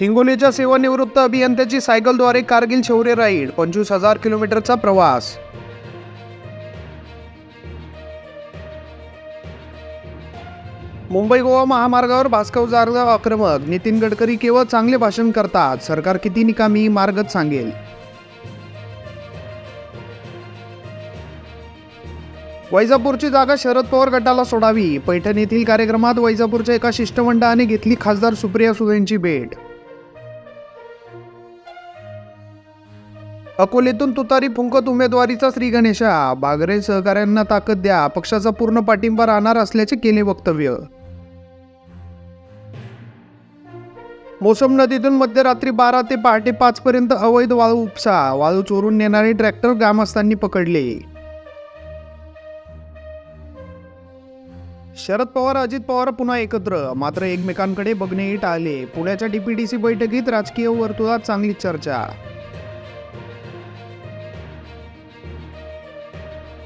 हिंगोलीच्या सेवानिवृत्त अभियंत्याची सायकलद्वारे कारगिल शौर्य राईड पंचवीस हजार किलोमीटरचा प्रवास. मुंबई गोवा महामार्गावर भास्कव जारगाव आक्रमक नितीन गडकरी केवळ चांगले भाषण करतात सरकार किती निकामी मार्गच सांगेल. वैजापूरची जागा शरद पवार गटाला सोडावी पैठण येथील कार्यक्रमात वैजापूरच्या एका शिष्टमंडळाने घेतली खासदार सुप्रिया सुळेंची भेट. अकोलेतून तुतारी फुंकत उमेदवारीचा श्री गणेशा. बागरे सहकाऱ्यांना ताकद द्या. पक्षाचा पूर्ण पाठिंबा राहणार असल्याचे केले वक्तव्य. मोसम नदीतून मध्यरात्री बारा ते पहाटे पाच पर्यंत अवैध वाळू उपसा. वाळू चोरून नेणारे ट्रॅक्टर ग्रामस्थांनी पकडले. शरद पवार अजित पवार पुन्हा एकत्र. मात्र एकमेकांकडे बघणेही टाळले पुण्याच्या डीपीडीसी बैठकीत राजकीय वर्तुळात चांगली चर्चा.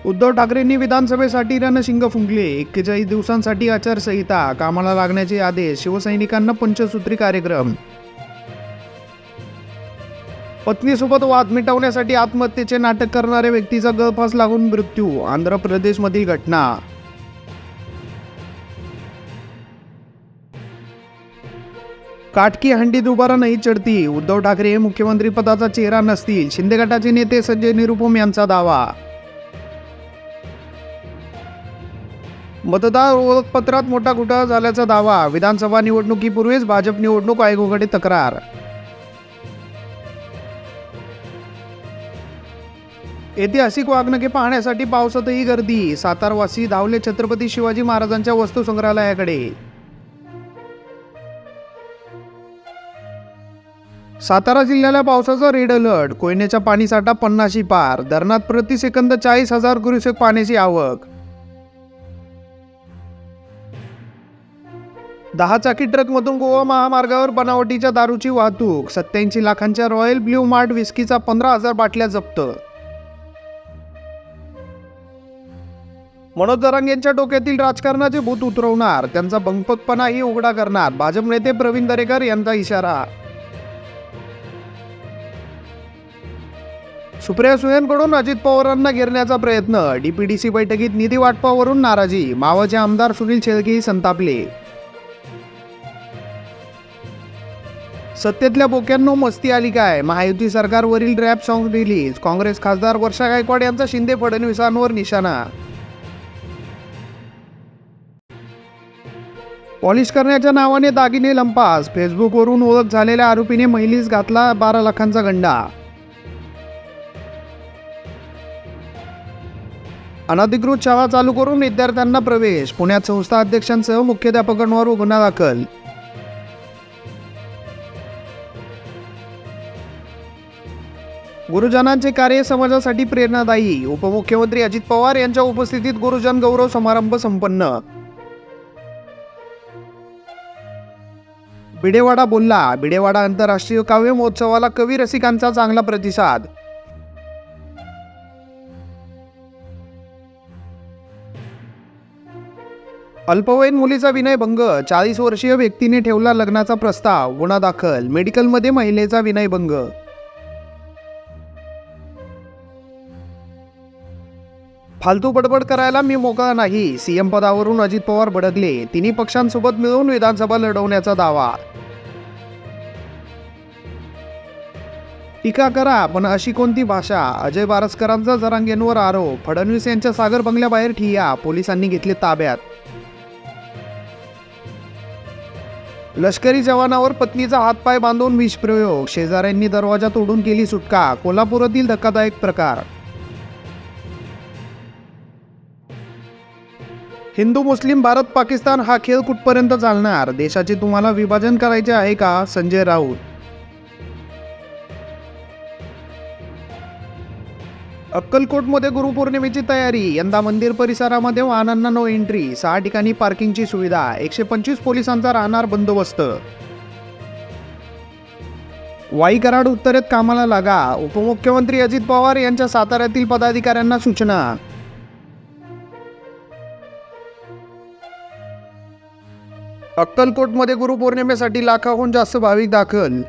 उद्धव ठाकरेंनी विधानसभेसाठी रणशिंग फुंकले. एक्केचाळीस दिवसांसाठी आचारसंहिता. कामाला लागण्याचे आदेश. शिवसैनिकांना पंचसूत्री कार्यक्रम. पत्नीसोबत वाद मिटवण्यासाठी आत्महत्येचे नाटक करणाऱ्या व्यक्तीचा गळफास लागून मृत्यू. आंध्र प्रदेशमधील घटना. काटकी हंडी दुबारा नाही चढती. उद्धव ठाकरे हे मुख्यमंत्री पदाचा चेहरा नसतील. शिंदे गटाचे नेते संजय निरुपम यांचा दावा. मतदार ओळखपत्रात मोठा घोटाळा झाल्याचा दावा. विधानसभा निवडणुकीपूर्वीच भाजप निवडणूक आयोगाकडे तक्रार. ऐतिहासिक वाघनखे पाहण्यासाठी पावसातही गर्दी. सातारवासी धावले छत्रपती शिवाजी महाराजांच्या वस्तू संग्रहालयाकडे सातारा जिल्ह्याला पावसाचा रेड अलर्ट. कोयनेचा पाणीसाठा पन्नाशी पार. धरणात प्रति सेकंद चाळीस हजार क्युसेक पाण्याची आवक. दहा चाकी ट्रकमधून गोवा महामार्गावर बनावटीच्या दारूची वाहतूक. सत्याऐंशी लाखांच्या रॉयल ब्ल्यू मार्ट विस्कीचा पंधरा हजार बाटल्या जप्त. मनोज दरांग यांच्या डोक्यातील राजकारणाचे भूत उतरवणार. त्यांचा बंकपतपणाही उघडा करणार. भाजप नेते प्रवीण दरेकर यांचा इशारा. सुप्रिया सुळेंकडून अजित पवारांना घेरण्याचा प्रयत्न. डीपीडीसी बैठकीत निधी वाटपावरून नाराजी. मावाचे आमदार सुनील शेळकेही संतापले. सत्तेतल्या बोक्यांनो मस्ती आली काय? महायुती सरकारवरील रॅप सॉंग रिलीज काँग्रेस खासदार वर्षा गायकवाड यांचा शिंदे फडणवीसांवर निशाणा. पॉलिश करण्याच्या नावाने दागिने लंपास. फेसबुकवरून ओळख झालेल्या आरोपीने महिलीस घातला बारा लाखांचा गंडा. अनधिकृत शाळा चालू करून विद्यार्थ्यांना प्रवेश. पुण्यात संस्था अध्यक्षांसह मुख्याध्यापकांवर गुन्हा दाखल. गुरुजनांचे कार्य समाजासाठी प्रेरणादायी. उपमुख्यमंत्री अजित पवार यांच्या उपस्थितीत गुरुजन गौरव समारंभ संपन्न. बिडेवाडा बोलला. बिडेवाडा आंतरराष्ट्रीय काव्य महोत्सवाला कवी रसिकांचा चांगला प्रतिसाद. अल्पवयीन मुलीचा विनयभंग चाळीस वर्षीय व्यक्तीने ठेवला लग्नाचा प्रस्ताव. गुन्हा दाखल. मेडिकलमध्ये महिलेचा विनयभंग फालतू बडबड करायला मी मोकळा नाही. सीएम पदावरून अजित पवार भडकले. तिन्ही पक्षांसोबत मिळून विधानसभा लढवण्याचा दावा. टीका करा पण अशी कोणती भाषा? अजय बारसकरांचा जरांगेंवर आरोप. फडणवीस यांच्या सागर बंगल्याबाहेर ठिया. पोलिसांनी घेतले ताब्यात. लष्करी जवानावर पत्नीचा हातपाय बांधून विषप्रयोग शेजाऱ्यांनी दरवाजा तोडून केली सुटका. कोल्हापुरातील धक्कादायक प्रकार. हिंदू मुस्लिम भारत पाकिस्तान हा खेळ कुठपर्यंत चालणार? देशाचे तुम्हाला विभाजन करायचे आहे का? संजय राऊत. अक्कलकोटमध्ये गुरुपौर्णिमेची तयारी. यंदा मंदिर परिसरामध्ये वाहनांना नो एंट्री सहा ठिकाणी पार्किंगची सुविधा. एकशे पंचवीस पोलिसांचा राहणार बंदोबस्त. वाई कराड उत्तरेत कामाला लागा. उपमुख्यमंत्री अजित पवार यांच्या साताऱ्यातील पदाधिकाऱ्यांना सूचना. अक्कलकोटमध्ये गुरुपौर्णिमेसाठी लाखाहून जास्त भाविक दाखल.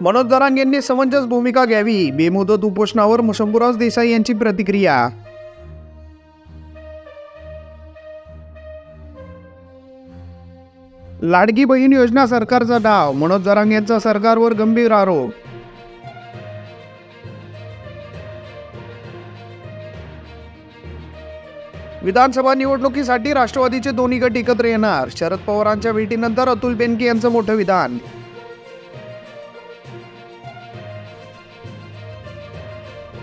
मनोज दरांग यांनी समंजस भूमिका घ्यावी. बेमुदत उपोषणावर शंभूराज देसाई यांची प्रतिक्रिया. लाडकी बहीण योजना सरकारचा डाव. मनोज जरांग यांचा सरकारवर गंभीर आरोप. विधानसभा निवडणुकीसाठी राष्ट्रवादीचे दोन्ही गट एकत्र येणार. शरद पवारांच्या भेटीनंतर अतुल बेनके यांचं मोठं विधान.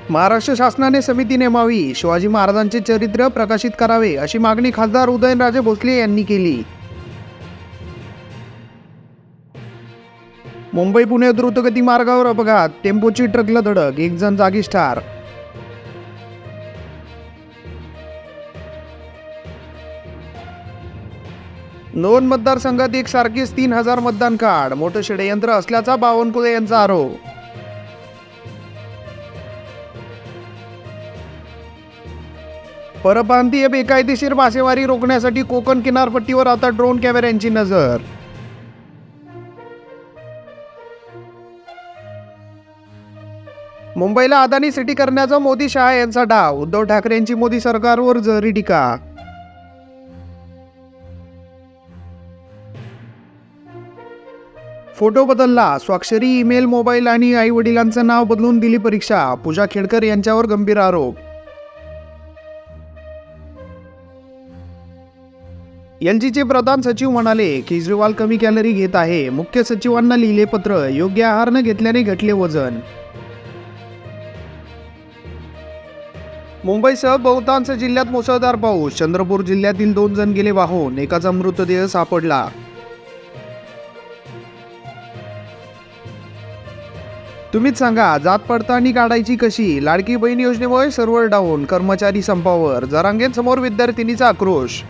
महाराष्ट्र शासनाने समिती नेमावी. शिवाजी महाराजांचे चरित्र प्रकाशित करावे अशी मागणी खासदार उदयनराजे भोसले यांनी केली. मुंबई पुणे द्रुतगती मार्गावर अपघात टेम्पोची ट्रकला धडक एक जण जागीच ठार. नोंद मतदारसंघात एक सारखीच तीन हजार मतदान कार्ड मोठं षडयंत्र असल्याचा बावनकुळे यांचा आरोप. परप्रांतीय बेकायदेशीर मासेमारी रोखण्यासाठी कोकण किनारपट्टीवर आता ड्रोन कॅमेऱ्यांची नजर. मुंबईला अदानी सिटी करण्याचा मोदी शहा यांचा डाव उद्धव ठाकरेंची मोदी सरकारवर जहरी टीका. फोटो बदलला. स्वाक्षरी ईमेल मोबाईल आणि आई वडिलांचं नाव बदलून दिली परीक्षा. पूजा खेडकर यांच्यावर गंभीर आरोप. एलजीचे प्रधान सचिव म्हणाले केजरीवाल कमी कॅलरी घेत आहे. मुख्य सचिवांना लिहिले पत्र. योग्य आहार न घेतल्याने घटले वजन. मुंबईसह बहुतांश जिल्ह्यात मुसळधार पाऊस. चंद्रपूर जिल्ह्यातील दोन जण गेले वाहून. एकाचा मृतदेह सापडला. तुम्हीच सांगा जात पडताळणी काढायची कशी? लाडकी बहीण योजनेमुळे सर्व्हर डाऊन कर्मचारी संपावर. जरांगेंसमोर विद्यार्थिनीचा आक्रोश